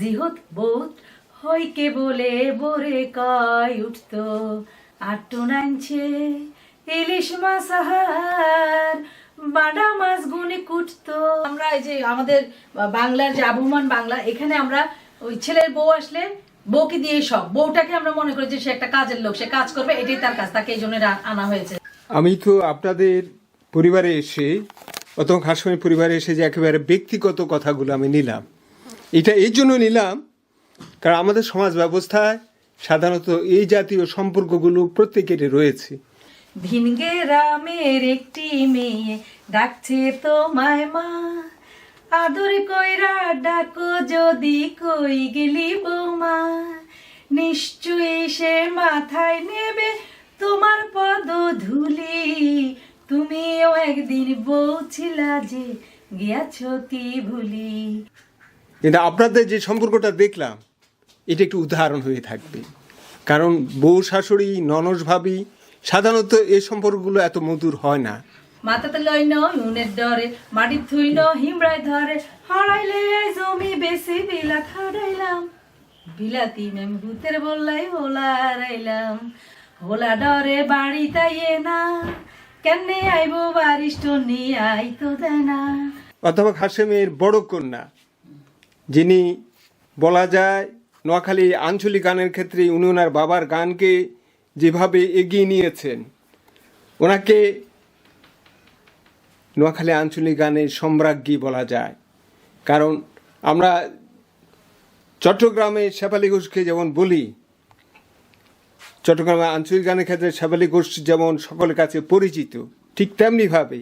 জিহুত বহুত হইকে বলে, বরে কয় উঠত আট্টু নাইছে ইলিশ মাছ আহার বাডা মাছ গুনে কুটতো। আমরা এই যে আমাদের বাংলার যে আবহমান বাংলা, এখানে আমরা ওই ছেলের বউ আসলে বউকে দিয়ে সব। বউটাকে আমরা মনে করি যে সে একটা কাজের লোক, সে কাজ করবে, এটাই তার কাজ, তাকে এই জন্য আনা হয়েছে। আমি তো আপনাদের পরিবারে এসে অত হাসমী পরিবারে এসে যে একেবারে ব্যক্তিগত কথাগুলো আমি নিলাম। এটা এই জন্য নিলাম, কারণ আমাদের সমাজ ব্যবস্থায় সাধারণত এই জাতীয় সম্পর্কগুলো প্রত্যেকেরই রয়েছে। ভিনগে রামের একটি মেয়ে ডাকছে তোমায় মা, আদর কইরা ডাকো যদি কই গেলি বৌমা। নিশ্চয়ই সে মাথায় নেবে তোমার পদ ধুলি তুমিও একদিন বউ ছিলা যে গিয়াছ কি ভুলি। কিন্তু আপনাদের যে সম্পর্কটা দেখলাম এটা একটু উদাহরণ হয়ে থাকবে। কারণ বউ শাশুড়ি ননস ভাবি সাধারণত এই সম্পর্কগুলো এত মধুর হয় না। মাথাতে লই ন উনের ডরে মাটির থুই ন হিমড়ায় ধরে হড়াইলে জমি বেশি বিলা খাড়াইলাম বিলাতি মেম ভূতের বললাই হোলা রাইলাম হোলা ডরে বাড়ি তাইয়ে না কেনে আইবো বারিষ্ট নিয়ে আইতো দেয় না অথবা হাসেমের বড় কন্যা যিনি, বলা যায়, নোয়াখালী আঞ্চলিক গানের ক্ষেত্রে উনি ওনার বাবার গানকে যেভাবে এগিয়ে নিয়েছেন, ওনাকে নোয়াখালী আঞ্চলিক গানের সম্রাজ্ঞী বলা যায়। কারণ আমরা চট্টগ্রামে শেফালি ঘোষকে যেমন বলি, চট্টগ্রামে আঞ্চলিক গানের ক্ষেত্রে শেফালি ঘোষ যেমন সকলের কাছে পরিচিত, ঠিক তেমনিভাবে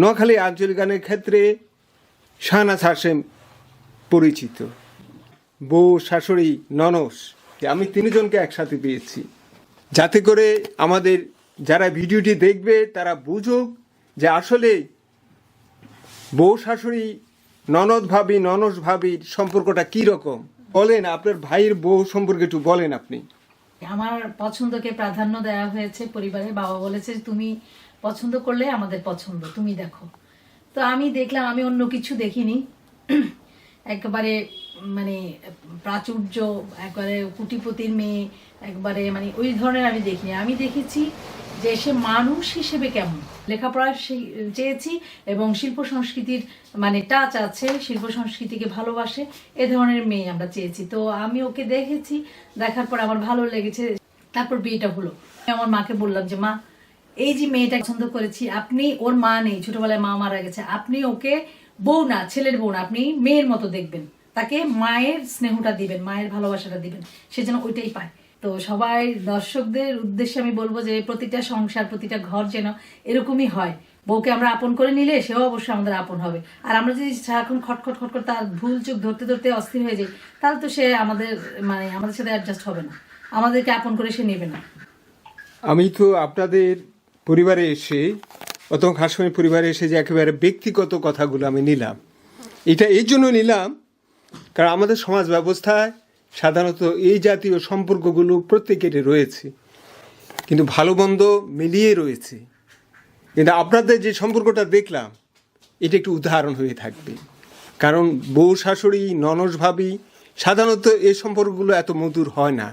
নোয়াখালী আঞ্চলিক গানের ক্ষেত্রে শাহনাজ হাসেম পরিচিত। বউ, শাশুড়ি, ননস আমি তিনজনকে একসাথে পেয়েছি। যাতে করে আমাদের যারা ভিডিওটি দেখবে, তারা বুঝুক যে আসলে বউ, শাশুড়ি, ননদ ভাবি, ননস ভাবির সম্পর্কটা কি রকম? বলেন, আপনার ভাইয়ের বউ সম্পর্কে একটু বলেন আপনি। আমার পছন্দকে প্রাধান্য দেওয়া হয়েছে পরিবারে বাবা বলেছে, তুমি পছন্দ করলে আমাদের পছন্দ, তুমি দেখো। তো আমি দেখলাম, আমি অন্য কিছু দেখিনি। একবারে মানে প্রাচুর্য, একবারে কুটিপতির মেয়ে, একবারে মানে ওই ধরনের আমি দেখিনি। আমি দেখেছি যে সে মানুষ হিসেবে কেমন। লেখাপড়া চেয়েছি এবং শিল্প সংস্কৃতির মানে টাচ আছে, শিল্প সংস্কৃতিকে ভালোবাসে, এ ধরনের মেয়ে আমরা চেয়েছি। তো আমি ওকে দেখেছি, দেখার পর আমার ভালো লেগেছে। তারপর বিয়েটা হলো। আমি আমার মাকে বললাম যে, মা, এই যে মেয়েটা পছন্দ করেছি, আপনি, ওর মা নেই, ছোটবেলায় মা মারা গেছে, আপনি ওকে বউ না, ছেলের বউ না, আপনি মেয়ের মতো দেখবেন। তাকে মায়ের স্নেহটা দিবেন, মায়ের ভালোবাসাটা দিবেন। সে যেন ওইটাই পায়। তো সবাই দর্শকদের উদ্দেশ্যে আমি বলব যে, প্রতিটা সংসার, প্রতিটা ঘর যেন এরকমই হয়। বউকে আমরা আপন করে নিলে সেও অবশ্যই আমাদের আপন হবে। আর আমরা যদি সারাক্ষণ খটখট খটখট তার ভুল চোখ ধরতে ধরতে অস্থির হয়ে যাই, তাহলে তো সে আমাদের মানে আমাদের সাথে অ্যাডজাস্ট হবে না। আমাদেরকে আপন করে সে নেবে না। আমি তো আপনাদের পরিবারে এসে অত হাসমী পরিবারে এসে যে একেবারে ব্যক্তিগত কথাগুলো আমি নিলাম। এটা এই জন্য নিলাম, কারণ আমাদের সমাজ ব্যবস্থায় সাধারণত এই জাতীয় সম্পর্কগুলো প্রত্যেকেরই রয়েছে, কিন্তু ভালো মন্দ মিলিয়ে রয়েছে। কিন্তু আপনাদের যে সম্পর্কটা দেখলাম, এটা একটু উদাহরণ হয়ে থাকবে। কারণ বউ শাশুড়ি, ননস ভাবি, সাধারণত এই সম্পর্কগুলো এত মধুর হয় না।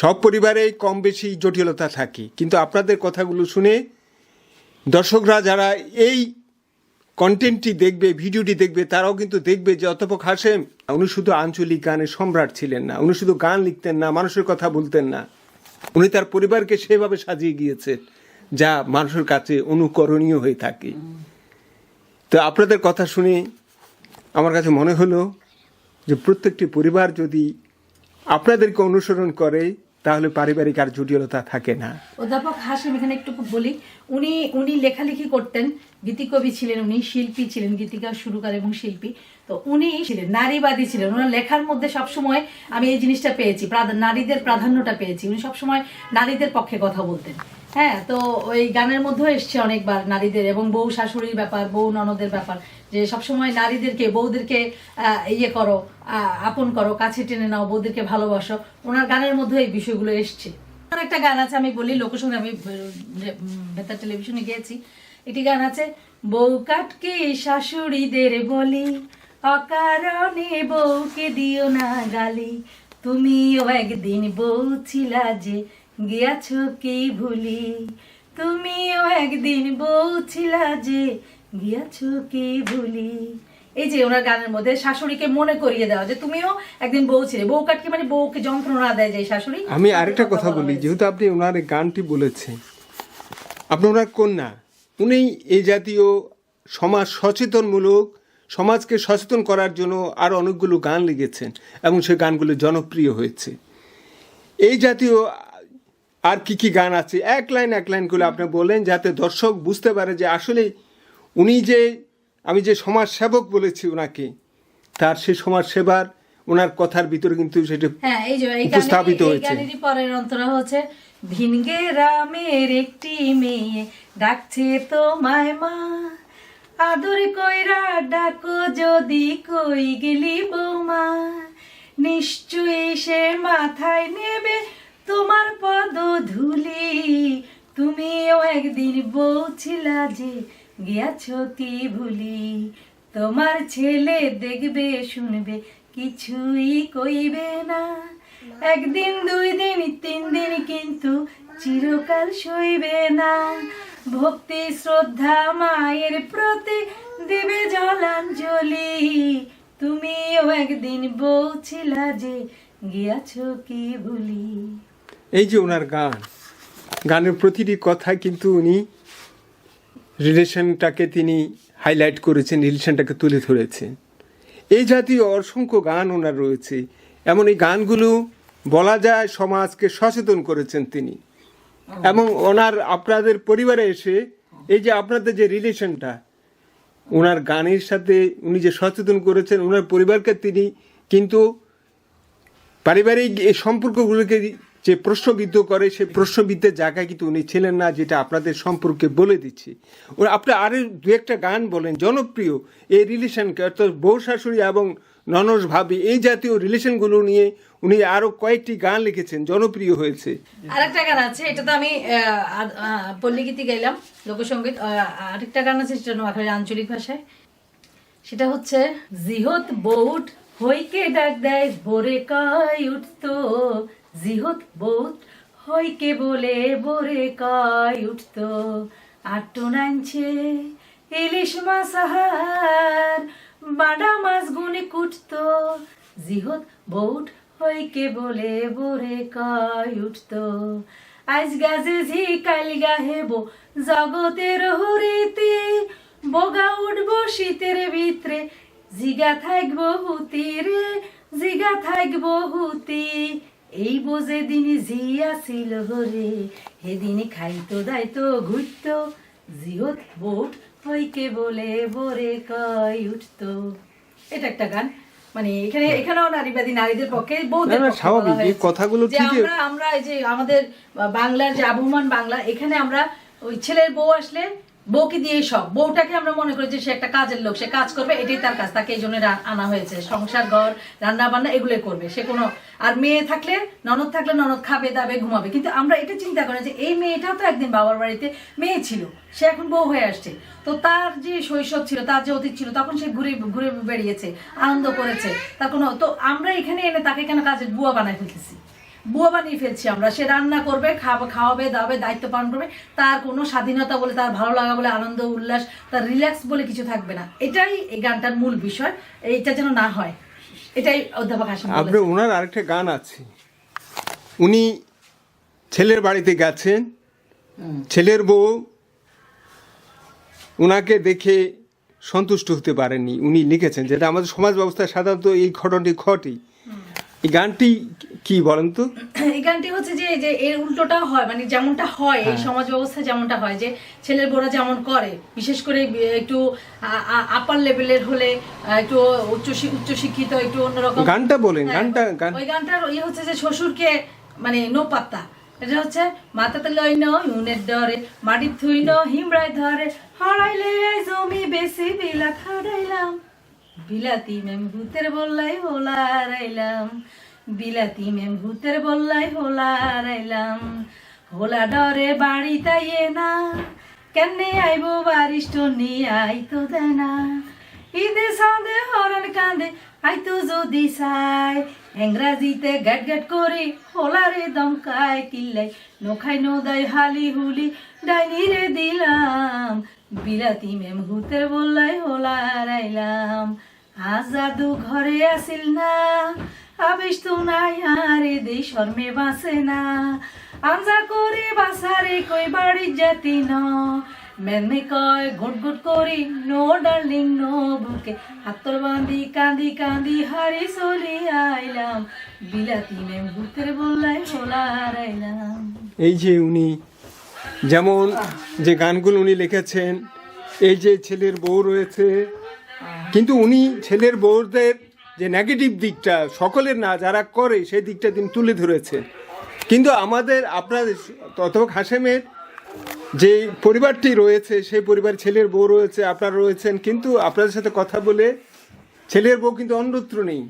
সব পরিবারেই কম বেশি জটিলতা থাকে, কিন্তু আপনাদের কথাগুলো শুনে দর্শকরা যারা এই কন্টেন্টটি দেখবে ভিডিওটি দেখবে, তারাও কিন্তু দেখবে যে অতপক হাসেম উনি শুধু আঞ্চলিক গানের সম্রাট ছিলেন না, উনি শুধু গান লিখতেন না, মানুষের কথা বলতেন না। উনি তার পরিবারকে সেভাবে সাজিয়ে গিয়েছেন, যা মানুষের কাছে অনুকরণীয় হয়ে থাকে। তো আপনাদের কথা শুনে আমার কাছে মনে হলো যে প্রত্যেকটি পরিবার যদি আপনাদেরকে অনুসরণ করে তাহলে পারিবারিক আর জটিলতা থাকে না। অধ্যাপক হাসিম এখানে একটু বলি, উনি উনি লেখালেখি করতেন, গীতিকবি ছিলেন উনি, শিল্পী ছিলেন, গীতিকা, সুরকার এবং শিল্পী। তো উনি ছিলেন, নারীবাদী ছিলেন। ওনার লেখার মধ্যে সবসময় আমি এই জিনিসটা পেয়েছি নারীদের প্রাধান্যটা পেয়েছি। উনি সবসময় নারীদের পক্ষে কথা বলতেন। হ্যাঁ তো ওই গানের মধ্যেও এসছে অনেকবার নারীদের এবং বউ শাশুড়ির ব্যাপার, বউ ননদের ব্যাপার, যে সবসময় নারীদেরকে, বউদেরকে ইয়ে করো আপন করো, কাছে টেনে নাও, বউদেরকে ভালোবাসো। ওনার গানের মধ্যে এই বিষয়গুলো এসছে। একটা গান আছে, আমি বলি, লোকসঙ্গে আমি বেতার টেলিভিশনে গিয়েছি। একটি গান আছে, বউ কাটকে শাশুড়িদের বলি, অকারণে বউকে দিও না গালি, তুমিও একদিন বউ ছিলা যে গিয়াছো কি ভুলি? তুমিও একদিন বউ ছিলা যে গিয়াছো কি ভুলি? এই যে ওনার গানের মধ্যে শাশুড়িকে মনে করিয়ে দেওয়া, যে তুমিও একদিন বউ ছিলে বউ কাটকে মানে বউকে যন্ত্রণা দেয় যে শাশুড়ি। আমি আরেকটা কথা বলি, যেহেতু আপনি ওনার গানটি বলেছেন, আপনি ওনার কন্যা, উনি এই জাতীয় সমাজ সচেতনমূলক, সমাজকে সচেতন করার জন্য আরও অনেকগুলো গান লিখেছেন, এবং সেই গানগুলো জনপ্রিয় হয়েছে। এই জাতীয় আর কি কি গান আছে এক লাইন এক লাইন করে আপনি বলেন যাতে দর্শক বুঝতে পারে যে আসলে উনি যে আমি যে সমাজ সেবক বলেছি ওনাকে তার সেই সমাজ সেবার ওনার কথার ভিতরে কিন্তু সেটা হ্যাঁ এই যে এই উপস্থাপিত হয়েছে। পরের অন্তরা হচ্ছে ভিনগে রামের একটি মেয়ে ডাকছে তোমায় মা আদর কইরা ডাকো যদি কই গেলি বৌমা নিশ্চয়ই সে মাথায় নেবে তুমিও একদিন বউ ছিলা যে গিয়াছ কি ভুলি। তোমার ছেলে দেখবে, শুনবে, কিছুই কইবে না। একদিন, দুই দিন, তিন দিন কিন্তু চিরকাল সইবে না। ভক্তি, শ্রদ্ধা, মায়ের প্রতি দেবে জলাঞ্জলি। তুমিও একদিন বউ ছিলা যে গিয়াছ কি ভুলি। এই যে ওনার গান গানের প্রতিটি কথা কিন্তু উনি রিলেশনটাকে তিনি হাইলাইট করেছেন, রিলেশনটাকে তুলে ধরেছেন। এই জাতীয় অসংখ্য গান ওনার রয়েছে। এমন এই গানগুলো বলা যায় সমাজকে সচেতন করেছেন তিনি। এবং ওনার আপনাদের পরিবারে এসে এই যে আপনাদের যে রিলেশনটা, ওনার গানের সাথে উনি যে সচেতন করেছেন, ওনার পরিবারকে তিনি কিন্তু পারিবারিক এই সম্পর্কগুলোকে যে প্রশ্নবিদ্ধ করে, সেই প্রশ্নবিদ্ধের জায়গায় কিন্তু উনি ছিলেন না, যেটা আপনাদের সম্পর্কে বলে দিচ্ছি। ও আপনি আরও দু একটা গান বলেন, জনপ্রিয়, এই রিলেশনকে অর্থাৎ বউ শাশুড়ি এবং ননস ভাবি, এই জাতীয় রিলেশনগুলো নিয়ে উনি আরও কয়েকটি গান লিখেছেন, জনপ্রিয় হয়েছে। আরেকটা গান আছে এটা তো আমি আর- পল্লীগীতি গাইলাম লোকসঙ্গীত আরেকটা গান আছে, সেটা নোয়াখালীর আঞ্চলিক ভাষায়। সেটা হচ্ছে জিহত বউট হইকে ডাক দেয়, ভোরে কয় উঠতো জিহত বউট হইকে বলে ভোরে কয় উঠতো? আটটো নাইছে ইলিশ মাছ আহার বাডা মাছ গুনে কুটতো। জিহত বউট হইকে বলে বরে কয় উঠতো? আজ গাছে ঝি, কাল গাহেব জগতের হরিতে বগা উঠব শীতের ভিতরে। জিগা থাকব হুতি রে জিগা থাকব হুতি। এই বোঝে দিন জিয়া ছিল হরে হেদিন খাইতো দাইতো ঘুরতো জিহত বোট হইকে বলে বরে কয় উঠতো। এটা একটা গান। মানে এখানে এখানেও নারীবাদী নারীদের পক্ষে স্বাভাবিক। এই কথাগুলো আমরা আমরা এই যে আমাদের বাংলার যে আবহমান বাংলা এখানে আমরা ওই ছেলের বউ আসলে বউকে দিয়ে সব বউটাকে আমরা মনে করি যে সে একটা কাজের লোক, সে কাজ করবে, এটাই তার কাজ, তাকে এই জন্য আনা হয়েছে। সংসার, ঘর রান্না বান্না এগুলোই করবে। সে কোনো আর মেয়ে থাকলে, ননদ থাকলে ননদ খাবে, দাবে, ঘুমাবে। কিন্তু আমরা এটা চিন্তা করি যে এই মেয়েটাও তো একদিন বাবার বাড়িতে মেয়ে ছিল। সে এখন বউ হয়ে আসছে। তো তার যে শৈশব ছিল, তার যে অতীত ছিল, তখন সে ঘুরে ঘুরে বেরিয়েছে আনন্দ করেছে। তার কোনো তো আমরা এখানে এনে তাকে কেন কাজের বুয়া বানায় ফেলতেছি? বুয়া বানিয়ে ফেলছি আমরা। সে রান্না করবে খাওয়া খাওয়াবে দাবে দায়িত্ব পালন করবে। তার কোনো স্বাধীনতা বলে তার ভালো লাগা বলে আনন্দ উল্লাস তার রিল্যাক্স বলে কিছু থাকবে না। এটাই এই গানটার মূল বিষয়। এটা যেন না হয়। এটাই অধ্যাপক আপনি ওনার আরেকটা গান আছে। উনি ছেলের বাড়িতে গেছেন। ছেলের বউ ওনাকে দেখে সন্তুষ্ট হতে পারেননি। উনি লিখেছেন যেটা আমাদের সমাজ ব্যবস্থায় সাধারণত এই ঘটনাটি ঘটে এই গানটি কি বলেন তো? এই গানটি হচ্ছে যে যে এর উল্টোটা হয় মানে যেমনটা হয় এই সমাজ ব্যবস্থায় যেমনটা হয় যে ছেলের বোরা যেমন করে বিশেষ করে একটু আপার লেভেলের হলে একটু উচ্চ শি- উচ্চ শিক্ষিত একটু অন্যরকম। গানটা বলেন, হ্যাঁ, গানটা- ওই গানটার ইয়ে হচ্ছে যে শ্বশুরকে মানে নো পাত্তা এটা হচ্ছে মাথাতে লই ন ইউনের ডরে মাটি থুই ন হিমড়ায় ধরে হড়াইলে জমি বেশি বিলাত হারাইলাম বিলাতি মেম ভূতের বললাই হোলা রাইলাম, বিলাতি মেম ভূতের বললাই হোলা রাইলাম। হোলা ডরে বাড়ি তাইয়ে না কেনে আইবো বারিষ্ট নিয়ে আইতো দেয় না ঈদে সাদে, হরণ কাঁদে, আইতো যদি চাই। ইংরাজিতে গ্যাট গ্যাট করে হোলারে দমকায় কিল্লাই। নোখাই নোদাই হালি হুলি ডাইনি রে দিলাম। বিলাতি মেম হুতে বললাই হোলার আইলাম আজাদু ঘরে আসিল না, আবেশ তো নাই, আরে দেই শর্মে বাসে না। আমজা করে বাসারে কই বাড়ি জাতি ন? মেনে কয় গুট গুট করি নো ডার্লিং নো বুকে। হাতর বাঁধি কাঁদি কাঁদি হারি চলি আইলাম। বিলাতি মেম ভূতের বললাই হোলার আইলাম এই যে উনি, যেমন যে গানগুলো উনি লিখেছেন, এই যে ছেলের বউ রয়েছে কিন্তু উনি ছেলের বউদের যে নেগেটিভ দিকটা সকলের না, যারা করে, সেই দিকটা তিনি তুলে ধরেছেন। কিন্তু আমাদের আপনাদের ততক হাসেমের যে পরিবারটি রয়েছে, সেই পরিবার ছেলের বউ রয়েছে, আপনারা রয়েছেন, কিন্তু আপনাদের সাথে কথা বলে ছেলের বউ কিন্তু অন্যত্র নেই।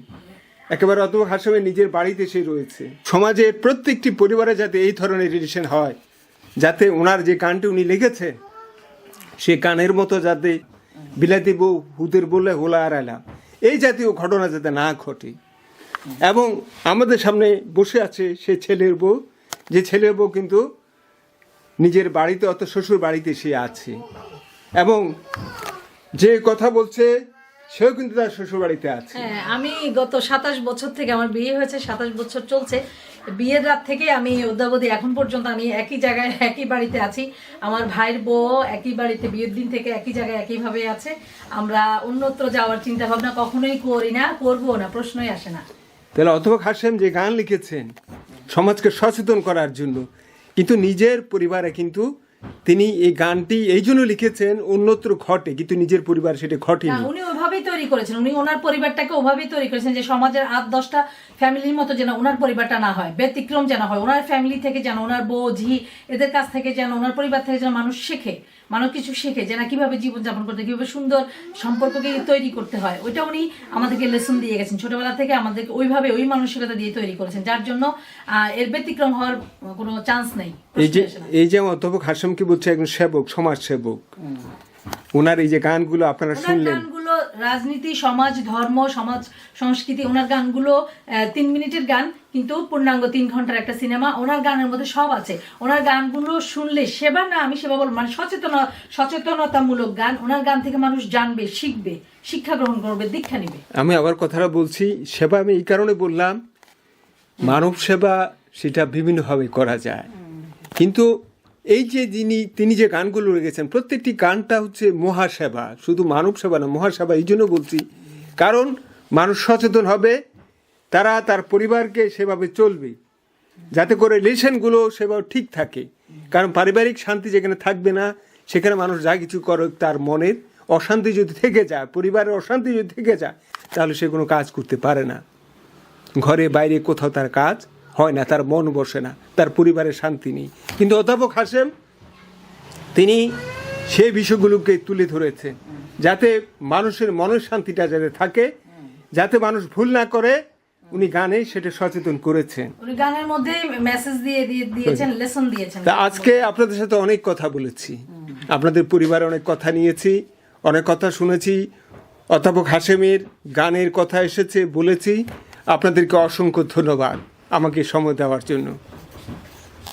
একেবারে অত হাসমে নিজের বাড়িতে সে রয়েছে। সমাজের প্রত্যেকটি পরিবারে যাতে এই ধরনের রিলেশন হয়, যাতে ওনার যে গানটি উনি লিখেছে সে গানের মতো যাতে বিলাতি বউ হুদের বললে হোলা আর এই জাতীয় ঘটনা যাতে না ঘটে। এবং আমাদের সামনে বসে আছে সে ছেলের বউ। যে ছেলের বউ কিন্তু নিজের বাড়িতে অত শ্বশুর বাড়িতে সে আছে। এবং যে কথা বলছে, সেও কিন্তু তার শ্বশুর বাড়িতে আছে। হ্যাঁ আমি গত সাতাশ বছর থেকে আমার বিয়ে হয়েছে, সাতাশ বছর চলছে। বিয়ের রাত থেকে আমি অদ্যাবধি এখন পর্যন্ত আমি একই জায়গায়, একই বাড়িতে আছি। আমার ভাইয়ের বউ একই বাড়িতে বিয়ের দিন থেকে একই জায়গায় একইভাবে আছে। আমরা অন্যত্র যাওয়ার চিন্তা ভাবনা কখনোই করি না করব না, প্রশ্নই আসে না। তাহলে অথবা হাসেম যে গান লিখেছেন, সমাজকে সচেতন করার জন্য, কিন্তু নিজের পরিবারে কিন্তু তিনি এই গানটি এই জন্য লিখেছেন অন্যত্র ঘটে কিন্তু নিজের পরিবার সেটা না, ঘটেনি উনি তৈরি করেছেন। উনি ওনার পরিবারটাকে ওভাবেই তৈরি করেছেন যে সমাজের আট দশটা ফ্যামিলির মতো যেন ওনার পরিবারটা না হয় ব্যতিক্রম যেন হয় ওনার ফ্যামিলি থেকে যেন ওনার বউ ঝি এদের কাছ থেকে যেন ওনার পরিবার থেকে যেন মানুষ শেখে মানুষ কিছু শেখে যে না কীভাবে জীবনযাপন করতে কীভাবে সুন্দর সম্পর্ককে তৈরি করতে হয় ওইটা উনি আমাদেরকে লেসন দিয়ে গেছেন। ছোটবেলা থেকে আমাদেরকে ওইভাবে ওই মানসিকতা দিয়ে তৈরি করেছেন যার জন্য এর ব্যতিক্রম হওয়ার কোনো চান্স নেই। এই যে। এই যে অধ্যাপক হাসেমকে বলছে একজন সেবক সমাজ সেবক ওনার এই যে গানগুলো আপনারা শুনলেন। গানগুলো রাজনীতি সমাজ ধর্ম সমাজ সংস্কৃতি ওনার গানগুলো তিন মিনিটের গান কিন্তু পূর্ণাঙ্গ তিন ঘণ্টার একটা সিনেমা ওনার গানের মধ্যে সব আছে। ওনার গানগুলো শুনলে সেবা না আমি সেবা বলব মানে সচেতন সচেতনতামূলক গান ওনার গান থেকে মানুষ জানবে শিখবে শিক্ষা গ্রহণ করবে দীক্ষা নিবে। আমি আবার কথাটা বলছি সেবা আমি এই কারণে বললাম মানব সেবা সেটা বিভিন্নভাবে করা যায়। কিন্তু এই যে যিনি, তিনি যে গানগুলো রেখেছেন প্রত্যেকটি গানটা হচ্ছে মহাসেবা, শুধু মানব সেবা না, মহাসেবা, এই জন্য বলছি। কারণ মানুষ সচেতন হবে, তারা তার পরিবারকে সেভাবে চলবে, যাতে করে রিলেশনগুলো সেভাবে ঠিক থাকে। কারণ পারিবারিক শান্তি যেখানে থাকবে না, সেখানে মানুষ যা কিছু করে তার মনের অশান্তি যদি থেকে যায়, পরিবারের অশান্তি যদি থেকে যায়, তাহলে সে কোনো কাজ করতে পারে না। ঘরে বাইরে কোথাও তার কাজ হয় না তার মন বসে না তার পরিবারের শান্তি নেই। কিন্তু অধ্যাপক হাসেম তিনি সেই বিষয়গুলোকে তুলে ধরেছেন যাতে মানুষের মনের শান্তিটা যাতে থাকে যাতে মানুষ ভুল না করে উনি গানে সেটা সচেতন করেছেন। উনি গানের মধ্যে মেসেজ দিয়ে দিয়ে দিয়েছেন লেসন দিয়েছেন। তা আজকে আপনাদের সাথে অনেক কথা বলেছি। আপনাদের পরিবারে অনেক কথা নিয়েছি অনেক কথা শুনেছি। অধ্যাপক হাসেমের গানের কথা এসেছে বলেছি। আপনাদেরকে অসংখ্য ধন্যবাদ। আমাকে সময় দেওয়ার জন্য।